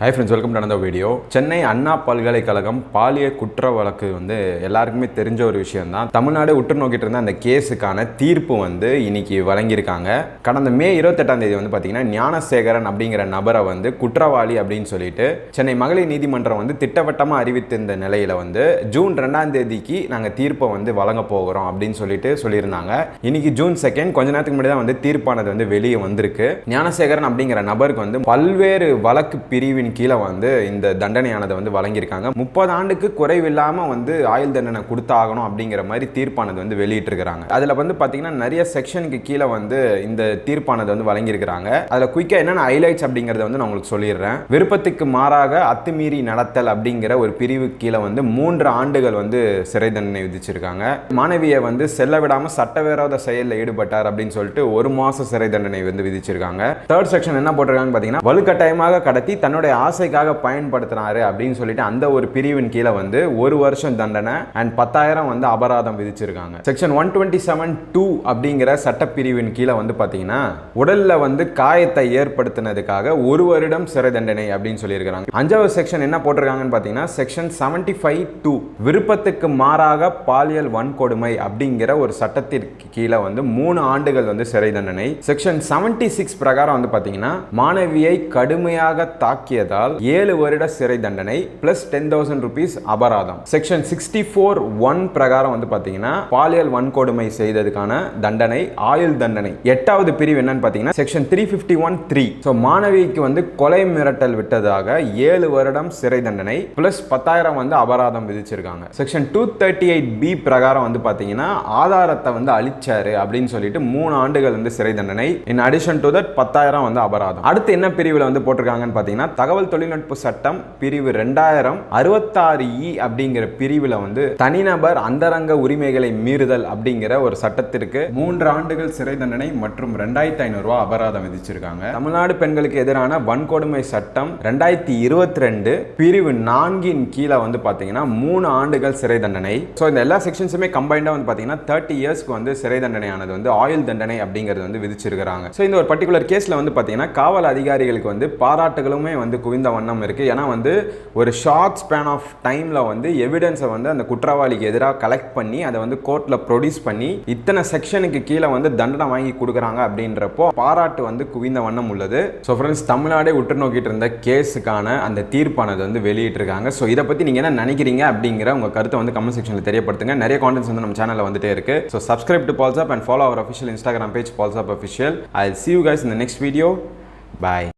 High friends welcome to அந்த video Chennai Anna பல்கலைக்கழகம் பாலியல் குற்ற வழக்கு வந்து எல்லாருக்குமே தெரிஞ்ச ஒரு விஷயம் தான் தமிழ்நாடு உற்று நோக்கிட்டு இருந்த அந்த கேஸுக்கான தீர்ப்பு வந்து இன்னைக்கு வழங்கியிருக்காங்க. கடந்த மே இருபத்தெட்டாம் தேதி வந்து பார்த்தீங்கன்னா ஞானசேகரன் அப்படிங்கிற நபரை வந்து குற்றவாளி அப்படின்னு சொல்லிட்டு சென்னை மகளிர் நீதிமன்றம் வந்து திட்டவட்டமாக அறிவித்திருந்த நிலையில் வந்து ஜூன் ரெண்டாம் தேதிக்கு நாங்கள் தீர்ப்பை வந்து வழங்க போகிறோம் அப்படின்னு சொல்லிட்டு சொல்லியிருந்தாங்க. இன்னைக்கு ஜூன் செகண்ட் கொஞ்ச நேரத்துக்கு முன்னாடி தான் வந்து தீர்ப்பானது வந்து வெளியே வந்திருக்கு. ஞானசேகரன் அப்படிங்கிற நபருக்கு வந்து பல்வேறு வழக்கு பிரிவின் கீழே வந்து இந்த தண்டனையானதை வந்து வழங்கியிருக்காங்க. முப்பது ஆண்டுக்கு குறைவில்லாமல் வந்து ஆயுள் தண்டனை கொடுத்தாகணும் அப்படிங்கிற மாதிரி தீர்ப்பானது வந்து வெளியிட்டிருக்கிறாங்க. அதில் வந்து பார்த்தீங்கன்னா நிறைய செக்ஷனுக்கு கீழே வந்து இந்த தீர்ப்பானது வந்து வழங்கியிருக்கிறாங்க. அதில் குயிக்காக என்னென்ன ஹைலைட்ஸ் அப்படிங்கிறத வந்து நான் உங்களுக்கு சொல்லிடுறேன். விருப்பத்துக்கு மாறாக அத்துமீறி நடத்தல் அப்படிங்கிற ஒரு பிரிவு கீழே வந்து மூன்று ஆண்டுகள் வந்து சிறை தண்டனை விதிச்சிருக்காங்க. மாணவியை வந்து செல்ல விடாமல் சட்டவிரோத செயலில் ஈடுபட்டார் அப்படின்னு சொல்லிட்டு ஒரு மாதம் சிறை தண்டனை வந்து விதிச்சிருக்காங்க. தேர்ட் செக்ஷன் என்ன போட்டிருக்காங்க பார்த்தீங்கன்னா வலுக்கட்டாயமாக கடத்தி தன்னுடைய ஆசைக்காக பயன்படுத்தினாரு அப்படின்னு சொல்லிட்டு அந்த ஒரு பிரிவின் கீழே வந்து ஒரு வருஷம் தண்டனை அண்ட் பத்தாயிரம் வந்து அபராதம் விதிச்சிருக்காங்க. Section one twenty seven two அப்படிங்கிற சட்டப்பிரிவின் கீழே வந்து பார்த்தீங்கன்னா உடல்ல வந்து காயத்தை ஏற்படுத்தினதுக்காக ஒரு வருடம் சிறை தண்டனை அப்படின்னு சொல்லியிருக்கிறாங்க. அஞ்சாவது செக்ஷன் என்ன போட்டிருக்காங்கன்னு பார்த்தீங்கன்னா செக்ஷன் செவன்டி ஃபைவ் டூ விருப்பத்துக்கு மாறாக பாலியல் வன்கொடுமை அப்படிங்கிற ஒரு சட்டத்திற்கு கீழே வந்து மூணு ஆண்டுகள் வந்து சிறை தண்டனை. செக்ஷன் செவன்டி சிக்ஸ் பிரகாரம் வந்து பார்த்தீங்கன்னா மாணவியை கடுமையாக தாக்கியதால் ஏழு வருட சிறை தண்டனை பிளஸ் டென் தௌசண்ட் ருபீஸ் அபராதம். செக்ஷன் சிக்ஸ்டி ஃபோர் ஒன் பிரகாரம் வந்து பார்த்தீங்கன்னா பாலியல் வன்கொடுமை செய்ததுக்கான தண்டனை ஆயுள் தண்டனை. எட்டாவது பிரிவு என்னன்னு பார்த்தீங்கன்னா section three fifty one three so மாணவிக்கு வந்து கொலை மிரட்டல் விட்டதாக ஏழு வருடம் சிறை தண்டனை பிளஸ் பத்தாயிரம் வந்து அபராதம் விதிச்சிருக்காங்க. Section two thirty eight B பிரகாரம் வந்து பார்த்தீங்கன்னா ஆதாரத்தை வந்து அழிச்சாரு அப்படின்னு சொல்லிட்டு மூணு ஆண்டுகள் வந்து சிறை தண்டனை. இன் அடிஷன் டு தட் பத்தாயிரம் வந்து அபராதம். அடுத்து என்ன பிரிவில் வந்து போட்டிருக்காங்கன்னு பார்த்தீங்கன்னா தகவல் தொழில்நுட்ப சட்டம் பிரிவு ரெண்டாயிரம் அறுபத்தாறு இ அப்படிங்கிற பிரிவில் வந்து தனிநபர் அந்தரங்க உரிமைகளை மீறுதல் அப்படிங்கிற ஒரு சட்டத்திற்கு மூன்று ஆண்டுகள் சிறை தண்டனை மற்றும் ரெண்டாயிரத்தி ஐநூறு ரூபாய் அபராதம் விதிச்சிருக்காங்க. தமிழ்நாடு பெண்களுக்கு எதிரான வன்கொடுமை சட்டம் ரெண்டாயிரத்தி இருபத்தி ரெண்டு பிரிவு நான்கின் கீழே வந்து பார்த்தீங்கன்னா மூணு ஆண்டுகள் சிறை தண்டனை. ஸோ இந்த எல்லா செக்ஷன்ஸுமே கம்பைண்டாக வந்து பார்த்தீங்கன்னா தேர்ட்டி இயர்ஸ்க்கு வந்து சிறை தண்டனையானது வந்து ஆயுள் தண்டனை அப்படிங்கிறது வந்து விதிச்சிருக்கிறாங்க. ஸோ இந்த ஒரு பர்டிகுலர் கேஸில் வந்து பார்த்தீங்கன்னா காவல் அதிகாரிகளுக்கு வந்து பாராட்டுகளுமே வந்து குவிந்த வண்ணம் இருக்குது ஏன்னா வந்து ஒரு ஷார்ட் ஸ்பேன் ஆஃப் டைமில் வந்து எவிடன்ஸை வந்து அந்த குற்றவாளிக்கு எதிராக கலெக்ட் பண்ணி அதை வந்து கோர்ட்டில் ப்ரொடியூஸ் பண்ணி இத்தனை செக்ஷனுக்கு கீழே வந்து தண்டனை வாங்கி கொடுக்குறாங்க அப்படின்றப்போ பாராட்டு வந்து குவிந்த வண்ணம் உள்ளது. ஸோ ஃப்ரெண்ட்ஸ் தமிழ்நாடே உற்று நோக்கிட்டு இருந்த கேஸுக்கான அந்த தீர்ப்பானது வந்து வெளியிட்டிருக்காங்க. ஸோ இதை பற்றி நீங்கள் என்ன நினைக்கிறீங்க அப்படிங்கிற உங்கள் கருத்தை வந்து கமெண்ட் செக்ஷனில் தெரியப்படுத்துங்க. நிறைய கான்டென்ட்ஸ் வந்து நம்ம சேனலில் வந்துட்டே இருக்கு. So subscribe to pals up and follow our official Instagram page pals up official I see you guys இந்த நெக்ஸ்ட் வீடியோ பாய்